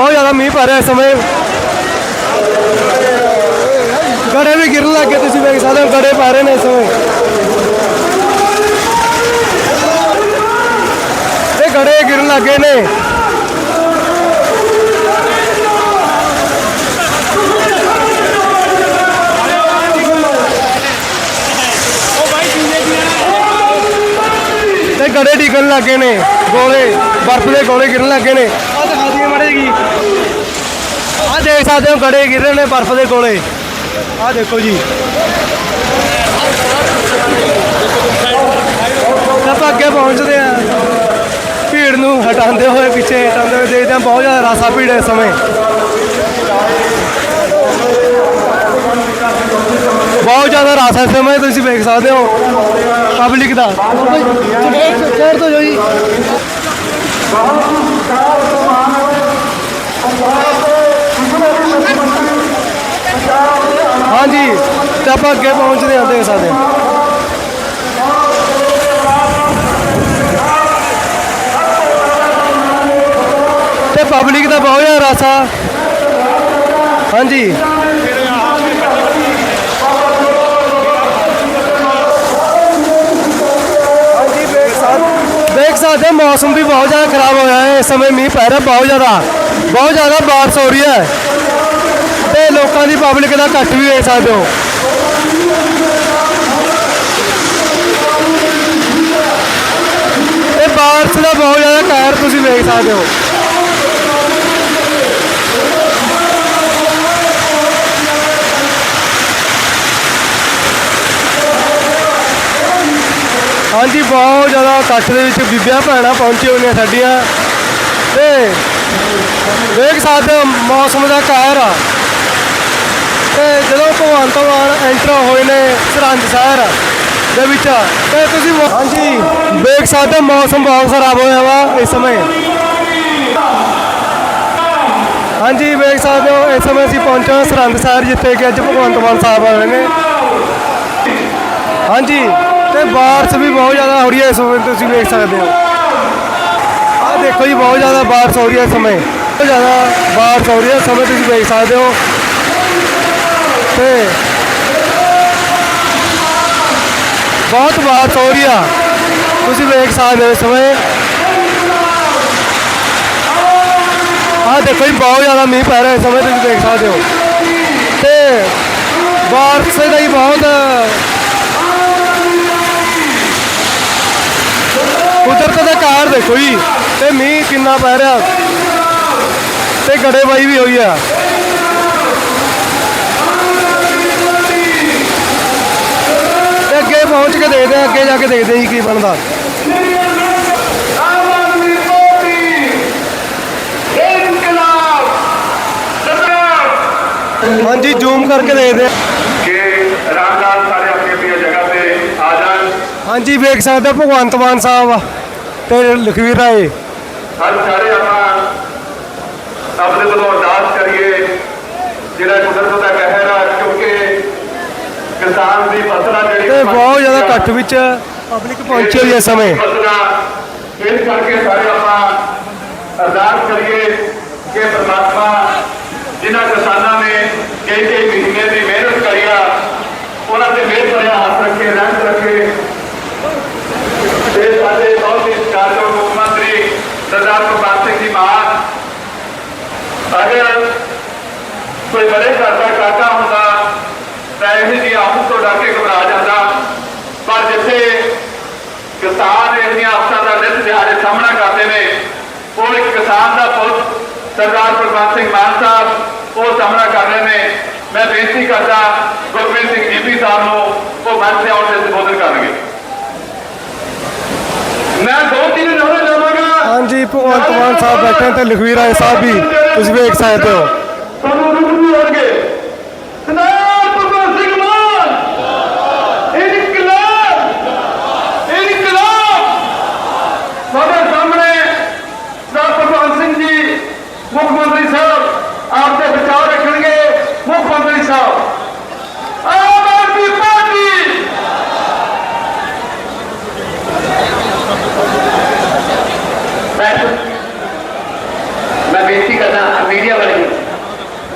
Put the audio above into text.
ਬਹੁਤ ਜ਼ਿਆਦਾ ਮੀਂਹ ਪੈ ਰਿਹਾ ਇਸ ਸਮੇਂ। ਗੜੇ ਵੀ ਗਿਰਨ ਲੱਗੇ ਤੁਸੀਂ ਵੇਖ ਸਕਦੇ ਹੋ, ਗੜੇ ਪੈ ਰਹੇ ਨੇ ਇਸ ਸਮੇਂ। ਇਹ ਗੜੇ ਗਿਰਨ ਲੱਗੇ ਨੇ। ਤੇ ਗੜੇ ਡਿੱਗਣ ਲੱਗੇ ਨੇ, ਗੋਲੇ, ਬਰਫ਼ ਦੇ ਗੋਲੇ ਗਿਰਨ ਲੱਗੇ ਨੇ। ਆ ਦਿਖਾ ਆ ਦੇਖ ਸਕਦੇ ਹੋ ਗੜੇ ਗਿਰ ਰਹੇ ਨੇ ਬਰਫ਼ ਦੇ ਕੋਲੇ। ਆ ਦੇਖੋ ਜੀ। ਆਪਾਂ ਅੱਗੇ ਪਹੁੰਚਦੇ ਆ ਭੀੜ ਨੂੰ ਹਟਾਉਂਦੇ ਹੋਏ ਪਿੱਛੇ ਹਟਾਉਂਦੇ ਹੋਏ ਦੇਖਦੇ ਹਾਂ, ਬਹੁਤ ਜ਼ਿਆਦਾ ਰਾਸਾ ਭੀੜ ਇਸ ਸਮੇਂ। ਬਹੁਤ ਜ਼ਿਆਦਾ ਰਸ ਹੈ ਇਸ ਸਮੇਂ, ਤੁਸੀਂ ਵੇਖ ਸਕਦੇ ਹੋ ਪਬਲਿਕ ਦਾ। ਸ਼ਹਿਰ ਤੋਂ ਜੋ। ਹਾਂਜੀ, ਤੇ ਆਪਾਂ ਅੱਗੇ ਪਹੁੰਚਦੇ ਹਾਂ, ਦੇਖ ਸਕਦੇ ਹਾਂ। ਤੇ ਪਬਲਿਕ ਦਾ ਬਹੁਤ ਜ਼ਿਆਦਾ ਰਸ ਆ। ਹਾਂਜੀ। ਦੇਖ ਸਕਦੇ ਮੌਸਮ ਵੀ ਬਹੁਤ ਜ਼ਿਆਦਾ ਖਰਾਬ ਹੋਇਆ ਹੈ। ਇਸ ਸਮੇਂ ਮੀਂਹ ਪੈ ਰਿਹਾ ਬਹੁਤ ਜ਼ਿਆਦਾ। ਬਹੁਤ ਜ਼ਿਆਦਾ ਬਾਰਿਸ਼ ਹੋ ਰਹੀ ਹੈ। ਲੋਕਾਂ ਦੀ ਪਬਲਿਕ ਦਾ ਘੱਟ ਵੀ ਵੇਖ ਸਕਦੇ ਹੋ। ਇਹ ਬਾਰਿਸ਼ ਦਾ ਬਹੁਤ ਜ਼ਿਆਦਾ ਕਹਿਰ ਤੁਸੀਂ ਵੇਖ ਸਕਦੇ ਹੋ। ਹਾਂਜੀ, ਬਹੁਤ ਜ਼ਿਆਦਾ ਇਕੱਠ ਦੇ ਵਿੱਚ ਬੀਬੀਆਂ ਭੈਣਾਂ ਪਹੁੰਚੀਆਂ ਹੋਈਆਂ ਸਾਡੀਆਂ। ਤੇ ਵੇਖ ਸਕਦੇ ਹੋ, ਮੌਸਮ ਦਾ ਕਹਿਰ ਆ। ਜਦੋਂ ਭਗਵੰਤ ਮਾਨ ਐਂਟਰ ਹੋਏ ਨੇ ਸਰਹੰਦ ਸ਼ਹਿਰ ਦੇ ਵਿੱਚ, ਤੇ ਤੁਸੀਂ ਹਾਂਜੀ, ਵੇਖ ਸਕਦੇ ਹੋ ਮੌਸਮ ਬਹੁਤ ਖਰਾਬ ਹੋਇਆ ਵਾ ਇਸ ਸਮੇਂ। ਹਾਂਜੀ, ਵੇਖ ਸਕਦੇ ਹੋ ਇਸ ਸਮੇਂ ਅਸੀਂ ਪਹੁੰਚੇ ਹਾਂ ਸਰਹੰਦ ਸ਼ਹਿਰ, ਜਿੱਥੇ ਕਿ ਅੱਜ ਭਗਵੰਤ ਮਾਨ ਸਾਹਿਬ ਆਏ ਨੇ। ਹਾਂਜੀ, ਤੇ ਬਾਰਿਸ਼ ਵੀ ਬਹੁਤ ਜ਼ਿਆਦਾ ਹੋ ਰਹੀ ਹੈ ਇਸ ਸਮੇਂ, ਤੁਸੀਂ ਵੇਖ ਸਕਦੇ ਹੋ। ਆਹ ਦੇਖੋ ਜੀ, ਬਹੁਤ ਜ਼ਿਆਦਾ ਬਾਰਿਸ਼ ਹੋ ਰਹੀ ਹੈ ਇਸ ਸਮੇਂ। ਬਹੁਤ ਜ਼ਿਆਦਾ ਬਾਰਿਸ਼ ਹੋ ਰਹੀ ਹੈ ਇਸ ਸਮੇਂ, ਤੁਸੀਂ ਵੇਖ ਸਕਦੇ ਹੋ। ਤੇ ਬਹੁਤ ਬਾਰਿਸ਼ ਹੋ ਰਹੀ ਆ। ਤੁਸੀਂ ਵੇਖ ਸਕਦੇ ਹੋ ਇਸ ਸਮੇਂ। ਆਹ ਦੇਖੋ ਜੀ, ਬਹੁਤ ਜ਼ਿਆਦਾ ਮੀਂਹ ਪੈ ਰਿਹਾ ਇਸ ਸਮੇਂ, ਤੁਸੀਂ ਦੇਖ ਸਕਦੇ ਹੋ। ਤੇ ਬਾਰਿਸ਼ ਦਾ ਹੀ ਬਹੁਤ ਕੁਦਰਤ ਦਾ ਕਾਰ ਦੇਖੋ ਜੀ, ਤੇ ਮੀਂਹ ਕਿੰਨਾ ਪੈ ਰਿਹਾ। ਤੇ ਗੜੇਬਾਈ ਵੀ ਹੋਈ ਆ। ਦੇਖਦੇ ਆ ਅੱਗੇ ਜਾ ਕੇ ਦੇਖਦੇ ਜੀ ਕੀ ਬਣਦਾ। ਹਾਂਜੀ ਜ਼ੂਮ ਕਰਕੇ ਦੇਖਦੇ ਆ ਕਿ ਰਾਮਦਾਸ ਸਾਰੇ ਆਪਣੀ ਆਪਣੀ ਜਗ੍ਹਾ ਤੇ ਆ ਜਾਣ। ਹਾਂਜੀ ਵੇਖ ਸਕਦੇ ਭਗਵੰਤ ਮਾਨ ਸਾਹਿਬ ਤੇ ਲਖਵੀਰ ਰਾਏ। ਹਰ ਸਾਰੇ ਆਪਾਂ ਆਪਣੇ ਵੱਲੋਂ ਅਰਦਾਸ ਕਰੀਏ ਜਿਹੜਾ ਕੁਦਰਤ ਦਾ ਕਹਿਰ ਆ ਕਿਉਂਕਿ ਕਿਸਾਨ ਦੀ ਫਸਲਾਂ ਜਿਹੜੀ ਤੇ ਬਹੁਤ ਜ਼ਿਆਦਾ ਇਕੱਠ ਵਿੱਚ ਪਬਲਿਕ ਪਹੁੰਚੀ ਹੋਈ ਹੈ ਇਸ ਸਮੇਂ। ਫਸਲਾਂ ਇਸ ਕਰਕੇ ਸਾਰੇ ਆਪਾਂ ਅਰਦਾਸ ਕਰੀਏ ਕਿ ਪ੍ਰਮਾਤਮਾ ਜਿਨ੍ਹਾਂ ਕਿਸਾਨਾਂ ਨੇ ਕਈ ਕਈ ਮਹੀਨੇ ਦੀ ਮਿਹਨਤ ਕਰੀ ਆ, ਉਹਨਾਂ ਤੇ ਮਿਹਰ ਭਰਿਆ ਹੱਥ ਰੱਖੇ, ਰਹਿਮਤ ਰੱਖੇ। ਤੇ ਸਾਡੇ ਬਹੁਤ ਹੀ ਸਤਿਕਾਰਯੋਗ ਮੁੱਖ ਮੰਤਰੀ ਸਰਦਾਰ ਭਗਵੰਤ ਸਿੰਘ ਜੀ ਮਾਨ ਅਗਰ ਕੋਈ ਬੜੇ ਘਰ ਦਾ ਕਾਕਾ ਹੁੰਦਾ, ਤਾਂ ਇਹ ਜੀ ਆਪ ਤੋਂ ਡਰ ਕੇ ਘਬਰਾ ਜਾਂਦਾ ਪਰ ਜਿੱਥੇ ਕਿਸਾਨ ਇਹਦੀਆਂ ਅਫਸਰਾਂ ਦਾ ਨਿਤ ਦਿਹਾੜੇ ਸਾਹਮਣਾ ਨੇ ਉਹ ਇੱਕ ਕਿਸਾਨ ਦਾ ਪੁੱਤ, ਸਰਦਾਰ ਭਗਵੰਤ ਸਿੰਘ ਮਾਨ ਸਾਹਿਬ, ਉਹ ਸਾਹਮਣਾ ਕਰ ਰਹੇ ਨੇ। ਮੈਂ ਬੇਨਤੀ ਕਰਦਾ ਗੁਰਮੀਤ ਸਿੰਘ ਜੀਪੀ ਸਾਹਿਬ ਨੂੰ ਉਹ ਮੰਚ ਤੇ ਆਉਣ ਤੇ ਸੰਬੋਧਨ ਕਰਨਗੇ। ਮੈਂ ਦੋ ਤਿੰਨ ਨਾਰੇ ਲਵਾਂਗਾ ਹਾਂਜੀ, ਭਗਵੰਤ ਮਾਨ ਸਾਹਿਬ ਬੈਠੇ ਤੇ ਲਖਵੀਰ ਆਏ ਸਾਹਿਬ ਵੀ, ਤੁਸੀਂ ਵੇਖ ਸਕਦੇ ਹੋ ਤੁਹਾਨੂੰ ਰੁਕ ਨਹੀਂ ਹੋਣਗੇ ਸਰਦਾਰ ਭਗਵੰਤ ਸਿੰਘ ਮਾਨ ਇਨਕਲਾਬ ਇਨਕਲਾਬ ਸਾਡੇ ਸਾਹਮਣੇ